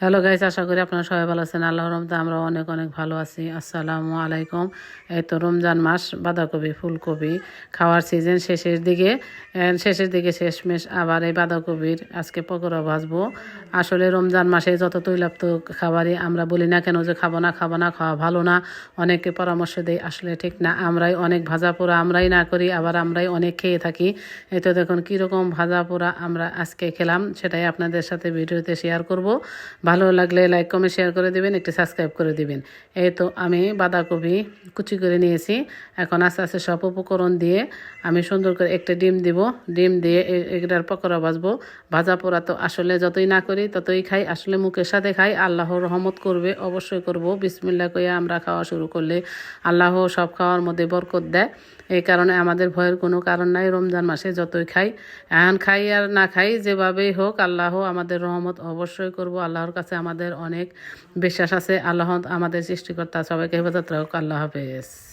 Hello guys আশা করি আপনারা সবাই ভালো আছেন। আল্লাহ রহমতে আমরা অনেক অনেক ভালো আছি। আসসালামু আলাইকুম। এই তো রমজান মাস, বাঁধাকপি, ফুলকপি খাওয়ার সিজন শেষের দিকে শেষের দিকে শেষমেশ আবার এই বাঁধাকপির আজকে পকোড়া ভাজবো। আসলে রমজান মাসে যত তৈলাক্ত খাবারই আমরা বলি না কেন যে খাব না খাব না, খাওয়া ভালো না। অনেকে পরামর্শ দেয় আসলে ঠিক না। আমরাই অনেক ভাজা পোড়া আমরাই না করি, আবার আমরাই অনেক খেয়ে থাকি। এই তো দেখুন, কীরকম ভাজা পোড়া আমরা আজকে খেলাম, সেটাই আপনাদের সাথে ভিডিওতে শেয়ার করব। ভালো লাগলে লাইক কমেন্ট শেয়ার করে দিবেন, একটি সাবস্ক্রাইব করে দিবেন। এই তো আমি বাঁধাকপি কুচি করে নিয়েছি। এখন আস্তে আস্তে সব উপকরণ দিয়ে আমি সুন্দর করে একটা ডিম দিব। ডিম দিয়ে এটার পকোড়া ভাজবো। ভাজা পোড়া তো আসলে যতই না করি ততই খাই, আসলে মুখের সাথে খাই। আল্লাহর রহমত করবে, অবশ্যই করব। বিসমিল্লা কইয়া আমরা খাওয়া শুরু করলে আল্লাহ সব খাওয়ার মধ্যে বরকত দেয়। এই কারণে আমাদের ভয়ের কোনো কারণ নাই, রমজান মাসে যতই খাই। এখন খাই আর না খাই, যেভাবেই হোক, আল্লাহ আমাদের রহমত অবশ্যই করব, আল্লাহর কাছে আমাদের অনেক বিশ্বাস আছে। আল্লাহ আমাদের সৃষ্টিকর্তা সবাইকে হেফাজত রাখুক। আল্লাহ হাফেজ।